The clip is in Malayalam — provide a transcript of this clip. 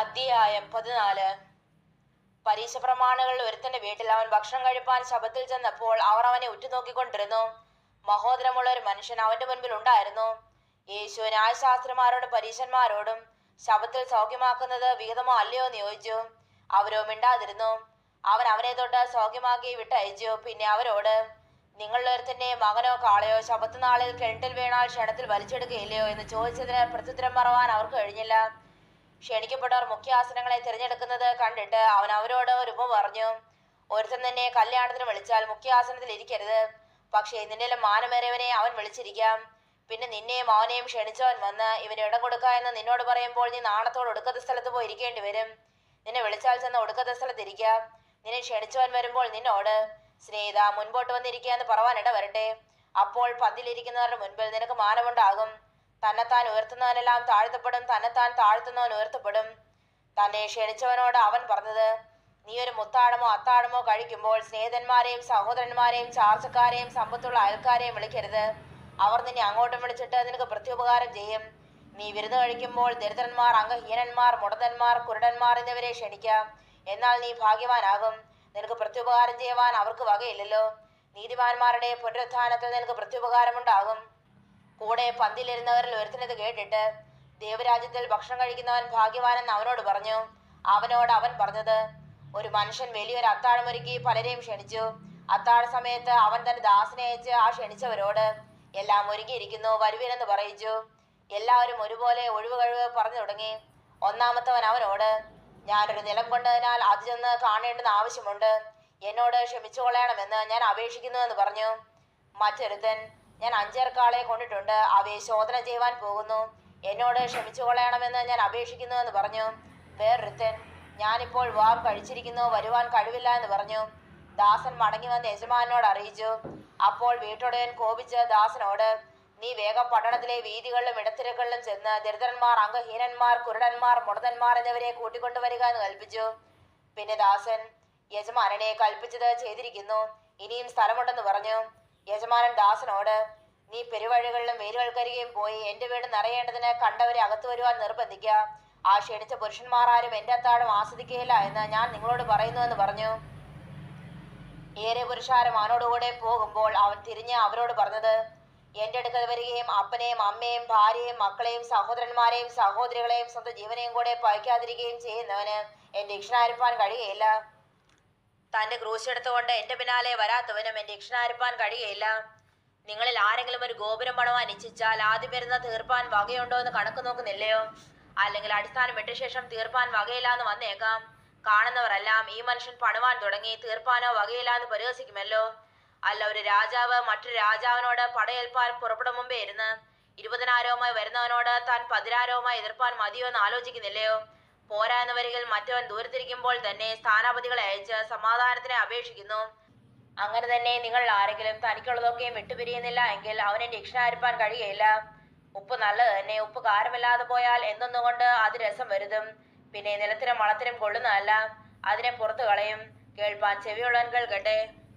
അധ്യായം പതിനാല്. പരീക്ഷ പ്രമാണികളിൽ ഒരുത്തന്റെ വീട്ടിൽ അവൻ ഭക്ഷണം കഴിപ്പാൻ ശബത്തിൽ ചെന്നപ്പോൾ അവർ അവനെ ഉറ്റുനോക്കിക്കൊണ്ടിരുന്നു. മഹോദരമുള്ള ഒരു മനുഷ്യൻ അവന്റെ മുൻപിൽ ഉണ്ടായിരുന്നു. യേശു ന്യായശാസ്ത്രിമാരോടും പരീശന്മാരോടും ശബത്തിൽ സൗഖ്യമാക്കുന്നത് വിഹിതമോ അല്ലയോ എന്ന് ചോദിച്ചു. അവരോ മിണ്ടാതിരുന്നു. അവൻ അവനെ തൊട്ട് സൗഖ്യമാക്കി വിട്ടയച്ചു. പിന്നെ അവരോട് നിങ്ങളുടെ ഒരുത്തന്റെ മകനോ കാളയോ ശബത്ത് നാളിൽ കിണറ്റിൽ വീണാൽ ക്ഷണത്തിൽ വലിച്ചെടുക്കുകയില്ലയോ എന്ന് ചോദിച്ചതിന് പ്രത്യുത്തരം പറവാൻ അവർക്ക് കഴിഞ്ഞില്ല. ക്ഷണിക്കപ്പെട്ടവർ മുഖ്യ ആസനങ്ങളെ തിരഞ്ഞെടുക്കുന്നത് കണ്ടിട്ട് അവൻ അവരോട് ഒരു പറഞ്ഞു ഒരുത്തൻ തന്നെ കല്യാണത്തിന് വിളിച്ചാൽ മുഖ്യാസനത്തിൽ ഇരിക്കരുത്. പക്ഷേ നിന്നിലും മാനമേറിയവനെ അവൻ വിളിച്ചിരിക്കാം. പിന്നെ നിന്നെയും അവനെയും ക്ഷണിച്ചവൻ വന്ന് ഇവന് ഇടം കൊടുക്ക എന്ന് നിന്നോട് പറയുമ്പോൾ നീ നാണത്തോട് ഒടുക്കത്തെ സ്ഥലത്ത് പോയി ഇരിക്കേണ്ടി വരും. നിന്നെ വിളിച്ചാൽ ചെന്ന് ഒടുക്കത്തെ സ്ഥലത്ത് ഇരിക്കാം. നിന്നെ ക്ഷണിച്ചവൻ വരുമ്പോൾ നിന്നോട് സ്നേഹിത മുൻപോട്ട് വന്നിരിക്കുക എന്ന് പറവാനിട വരട്ടെ അപ്പോൾ പന്തിലിരിക്കുന്നവരുടെ മുൻപിൽ നിനക്ക് മാനമുണ്ടാകും. തന്നെത്താൻ ഉയർത്തുന്നവനെല്ലാം താഴ്ത്തപ്പെടും തന്നെത്താൻ താഴ്ത്തുന്നവൻ ഉയർത്തപ്പെടും. തന്നെ ക്ഷണിച്ചവനോട് അവൻ പറഞ്ഞത് നീ ഒരു മുത്താടമോ അത്താടമോ കഴിക്കുമ്പോൾ സ്നേഹിതന്മാരെയും സഹോദരന്മാരെയും ചാർച്ചക്കാരെയും സമ്പത്തുള്ള അയൽക്കാരെയും വിളിക്കരുത്. അവർ നിന്നെ അങ്ങോട്ടും വിളിച്ചിട്ട് നിനക്ക് പ്രത്യുപകാരം ചെയ്യും. നീ വിരുന്ന് കഴിക്കുമ്പോൾ ദരിദ്രന്മാർ അംഗഹീനന്മാർ മുടന്തന്മാർ കുരുടന്മാർ എന്നിവരെ ക്ഷണിക്കാം. എന്നാൽ നീ ഭാഗ്യവാനാകും. നിനക്ക് പ്രത്യുപകാരം ചെയ്യുവാൻ അവർക്ക് വകയില്ലല്ലോ. നീതിമാന്മാരുടെ പുനരുത്ഥാനത്തിൽ നിനക്ക് പ്രത്യുപകാരമുണ്ടാകും. കൂടെ പന്തിലിരുന്നവരിൽ ഒരുത്തിനത് കേട്ടിട്ട് ദേവരാജ്യത്തിൽ ഭക്ഷണം കഴിക്കുന്നവൻ ഭാഗ്യവാനെന്ന് അവനോട് പറഞ്ഞു. അവനോട് അവൻ പറഞ്ഞത് ഒരു മനുഷ്യൻ വലിയൊരു അത്താഴമൊരുക്കി പലരെയും ക്ഷണിച്ചു. അത്താഴ സമയത്ത് അവൻ തന്റെ ദാസനെ അയച്ച് ആ ക്ഷണിച്ചവരോട് എല്ലാം ഒരുങ്ങിയിരിക്കുന്നു വരുവിനെന്ന് പറയിച്ചു. എല്ലാവരും ഒരുപോലെ ഒഴിവ് കഴിവ് പറഞ്ഞു തുടങ്ങി. ഒന്നാമത്തവൻ അവനോട് ഞാനൊരു നിലം കൊണ്ടതിനാൽ അത് ചെന്ന് കാണേണ്ടുന്ന ആവശ്യമുണ്ട്. എന്നോട് ക്ഷമിച്ചുകൊള്ളണമെന്ന് ഞാൻ അപേക്ഷിക്കുന്നു എന്ന് പറഞ്ഞു. മറ്റൊരുത്തൻ ഞാൻ അഞ്ചേർക്കാളെ കൊണ്ടിട്ടുണ്ട്. അവയെ ശോധന ചെയ്യുവാൻ പോകുന്നു. എന്നോട് ക്ഷമിച്ചു കൊള്ളണമെന്ന് ഞാൻ അപേക്ഷിക്കുന്നു എന്ന് പറഞ്ഞു. വേറൊരുത്തൻ ഞാനിപ്പോൾ വാവ് കഴിച്ചിരിക്കുന്നു വരുവാൻ കഴിവില്ല എന്ന് പറഞ്ഞു. ദാസൻ മടങ്ങി വന്ന് യജമാനോട് അറിയിച്ചു. അപ്പോൾ വീട്ടുടയൻ കോപിച്ച് ദാസനോട് നീ വേഗം പട്ടണത്തിലെ വീതികളിലും ഇടത്തിരകളിലും ചെന്ന് ദരിദ്രന്മാർ അംഗഹീനന്മാർ കുരുടന്മാർ മുടതന്മാർ എന്നിവരെ കൂട്ടിക്കൊണ്ടുവരിക എന്ന് കൽപ്പിച്ചു. പിന്നെ ദാസൻ യജമാനനെ കൽപ്പിച്ചത് ചെയ്തിരിക്കുന്നു. ഇനിയും സ്ഥലമുണ്ടെന്ന് പറഞ്ഞു. യജമാനൻ ദാസനോട് നീ പെരുവഴികളിലും വേരുകൾക്കരികയും പോയി എന്റെ വീട് നിറയേണ്ടതിന് കണ്ടവരെ അകത്തു വരുവാൻ നിർബന്ധിക്ക. ആ ക്ഷണിച്ച പുരുഷന്മാർ ആരും എന്റെ അത്താഴം ആസ്വദിക്കുകയില്ല എന്ന് ഞാൻ നിങ്ങളോട് പറയുന്നു എന്ന് പറഞ്ഞു. ഏറെ പുരുഷാരം അവനോടുകൂടെ പോകുമ്പോൾ അവൻ തിരിഞ്ഞ് അവരോട് പറഞ്ഞത് എന്റെ അടുക്കൽ വരികയും അപ്പനെയും അമ്മയും ഭാര്യയും മക്കളെയും സഹോദരന്മാരെയും സഹോദരികളെയും സ്വന്തം ജീവനെയും കൂടെ പഴിക്കാതിരിക്കുകയും ചെയ്യുന്നവന് എന്റെ ഇക്ഷണായിരിക്കാൻ കഴിയുകയില്ല. തന്റെ ക്രൂശ് എടുത്തുകൊണ്ട് എന്റെ പിന്നാലെ വരാത്തവനും എന്റെ ഇക്ഷണായിരിക്കാൻ കഴിയയില്ല. നിങ്ങളിൽ ആരെങ്കിലും ഒരു ഗോപുരം പണവാൻ ഇച്ഛിച്ചാൽ ആദ്യം വരുന്ന തീർപ്പാൻ വകയുണ്ടോ എന്ന് കണക്ക് നോക്കുന്നില്ലയോ? അല്ലെങ്കിൽ അടിസ്ഥാനം വിട്ട ശേഷം തീർപ്പാൻ വകയില്ല എന്ന് വന്നേക്കാം. കാണുന്നവരെല്ലാം ഈ മനുഷ്യൻ പണുവാൻ തുടങ്ങി തീർപ്പാനോ വകയില്ല എന്ന് പരിഹസിക്കുമല്ലോ. അല്ല ഒരു രാജാവ് മറ്റൊരു രാജാവിനോട് പടയേൽപ്പാൻ പുറപ്പെടും മുമ്പേ ഇരുന്ന് ഇരുപതിനായിരവുമായി വരുന്നവനോട് താൻ പതിനായിരവുമായി എതിർപ്പാൻ മതിയോ എന്ന് ആലോചിക്കുന്നില്ലയോ? മറ്റവൻ ദൂരത്തിരിക്കുമ്പോൾ തന്നെ സ്ഥാനാപതികളെ അയച്ച് സമാധാനത്തിനെ അപേക്ഷിക്കുന്നു. അങ്ങനെ തന്നെ നിങ്ങൾ ആരെങ്കിലും തനിക്കുള്ളതൊക്കെയും വിട്ടുപിരിയുന്നില്ല എങ്കിൽ അവനെ രക്ഷണായിരിക്കാൻ കഴിയയില്ല ഉപ്പ് നല്ലത് തന്നെ ഉപ്പ് കാരമില്ലാതെ പോയാൽ എന്തൊന്നുകൊണ്ട് അത് രസം വരുതും? പിന്നെ നിലത്തിനും വളത്തിനും കൊള്ളുന്നതല്ല. അതിനെ പുറത്തു കളയും. കേൾപ്പാൻ ചെവിയുള്ളവൻ കേൾക്കട്ടെ.